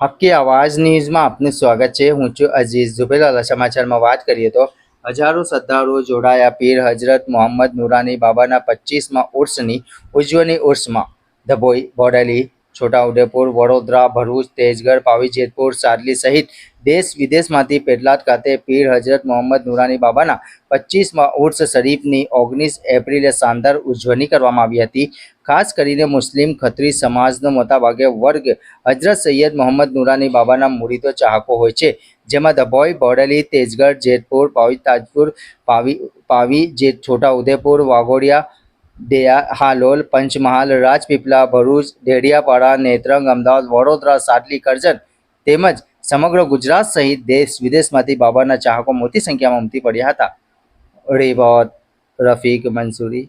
હક્કી આવાજ ન્યૂઝમાં આપનું સ્વાગત છે. હું છું અઝીઝ ઝુબેલાલા સમાચારમાં વાત કરીએ તો હજારો શ્રદ્ધાળુઓ જોડાયા પીર હજરત મોહમ્મદ નુરાની બાબાના પચીસમાં ઉર્સની ઉજવણી ઉર્સમાં. ધબોઈ, બોડેલી છોટાઉદેપુર, વડોદરા, ભરૂચ, તેજગઢ, પાવી, જેતપુર સાદલી સહિત દેશ વિદેશમાંથી પેટલાદ ખાતે પીર હજરત મોહમ્મદ નુરાની બાબાના પચીસમાં ઉર્સ શરીફની ઓગણીસ એપ્રિલે શાનદાર ઉજવણી કરવામાં આવી હતી. ખાસ કરીને મુસ્લિમ ખત્રી સમાજનો મોટાભાગે વર્ગ હજરત સૈયદ મોહમ્મદ નુરાની બાબાના મુરીદો ચાહકો હોય છે. જેમાં ધભોઈ બોડેલી, તેજગઢ, જેતપુર, પાવી, તાજપુર, પાવી પાવી, જે છોટાઉદેપુર, વાઘોડિયા દેયા હાલોલ, પંચમહાલ રાજપીપળા ભરૂચ, ડેડિયાપાડા, નેત્રંગ, અમદાવાદ, વડોદરા, સાટલી, કરજણ તેમજ સમગ્ર ગુજરાત સહિત દેશ વિદેશમાંથી બાબાના ચાહકો મોટી સંખ્યામાં ઉમટી પડ્યા હતા. Revat, Rafiq, Mansuri.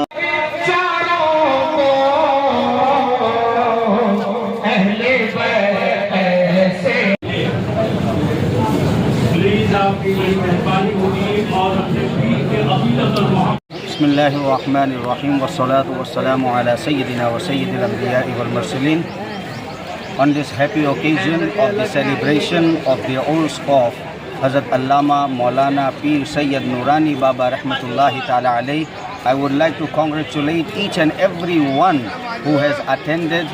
بسم الله الرحمن الرحيم والصلاة والسلام على سيدنا وسيد الأنبياء والمرسلين On this happy occasion of the celebration of the Urs of Hazrat Allama Maulana Pir Sayyid Nurani Baba Rahmatullahi Ta'ala alayh, I would like to congratulate each and every one who has attended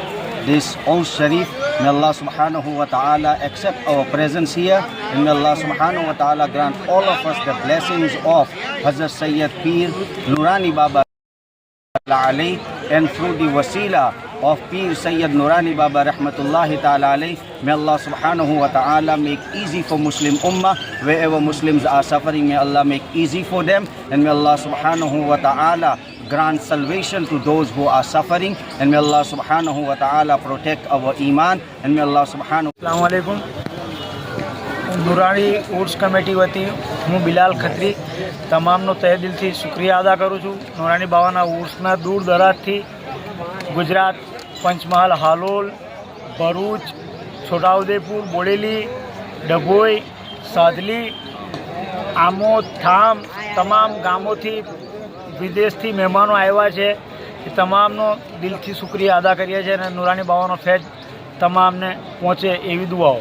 this Urs Sharif. May Allah subhanahu wa ta'ala accept our presence here and may Allah subhanahu wa ta'ala grant all of us the blessings of Hazrat Sayyid Pir Nurani Baba alayh and through the wasila of Pir Sayyid Nurani Baba Rahmatullahi Ta'ala may Allah subhanahu wa ta'ala make easy for Muslim Ummah wherever Muslims are suffering may Allah make easy for them and may Allah subhanahu wa ta'ala grant salvation to those who are suffering. And may Allah subhanahu wa ta'ala protect our iman. And may Allah subhanahu અસલામવાલેકુમ Noorani Urs committee વતી હું બિલાલ ખત્રી તમામનો તહે દિલથી શુક્રિયા અદા કરું છું. નુરાણી બાવાના ઉર્સના દૂર દરાજથી ગુજરાત, પંચમહાલ, હાલોલ, ભરૂચ, છોટાઉદેપુર, બોડેલી, ડભોઈ, સાદલી, આમોદ થામ તમામ ગામોથી વિદેશથી મહેમાનો આવ્યા છે. એ તમામનો દિલથી શુક્રિયા અદા કરીએ છીએ અને નુરાની બાવાનો ફેજ તમામને પહોંચે એવી દુઆઓ.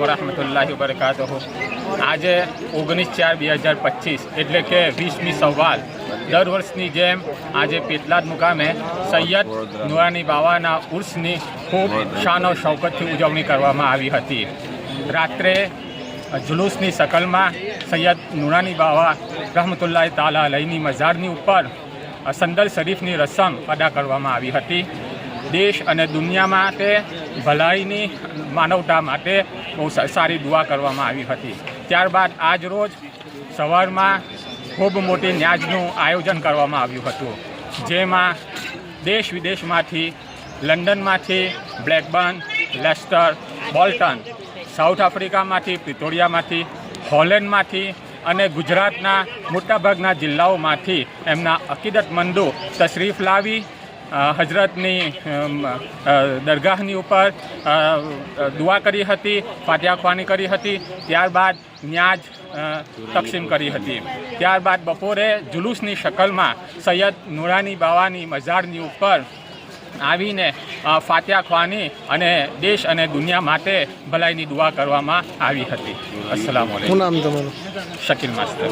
વરહમતુલ્લાહિ વબરકાતુહુ. આજે ઓગણીસ ચાર બે હજાર પચીસ એટલે કે વીસમી સવાલ. દર વર્ષની જેમ આજે પેટલાદ મુકામે સૈયદ નુરાની બાવાના ઉર્સની ખૂબ શાનો શૌકતથી ઉજવણી કરવામાં આવી હતી. રાત્રે જુલુસની શકલમાં સૈયદ નુરાની બાવા રહમતુલ્લાહ તાલા અલહીની મઝારની ઉપર સંદલ શરીફની રસમ અદા કરવામાં આવી હતી. દેશ અને દુનિયા માટે ભલાઈની માનવતા માટે બહુ સારી દુઆ કરવામાં આવી હતી. ત્યારબાદ આજ રોજ સવારમાં ખૂબ મોટી ન્યાજનું આયોજન કરવામાં આવ્યું હતું. જેમાં દેશ વિદેશમાંથી, લંડનમાંથી બ્લેકબર્ન, લેસ્ટર, બોલ્ટન સાઉથ આફ્રિકામાંથી પિતોડિયામાંથી હોલેન્ડમાંથી અને ગુજરાતના મોટાભાગના જિલ્લાઓમાંથી એમના અકીદતમંદો તશરીફ લાવી હજરતની દરગાહની ઉપર દુઆ કરી હતી ફાતિહાખ્વાની કરી હતી, ત્યારબાદ ન્યાજ તકસીમ કરી હતી. ત્યારબાદ બપોરે જુલુસની શકલમાં સૈયદ નુરાની બાવાની મઝારની ઉપર આવીને ફાતિયા ખવાની અને દેશ અને દુનિયા માટે ભલાઈની દુઆ કરવામાં આવી હતી. અસલામ નામ તમારું? શકીલ માસ્તર.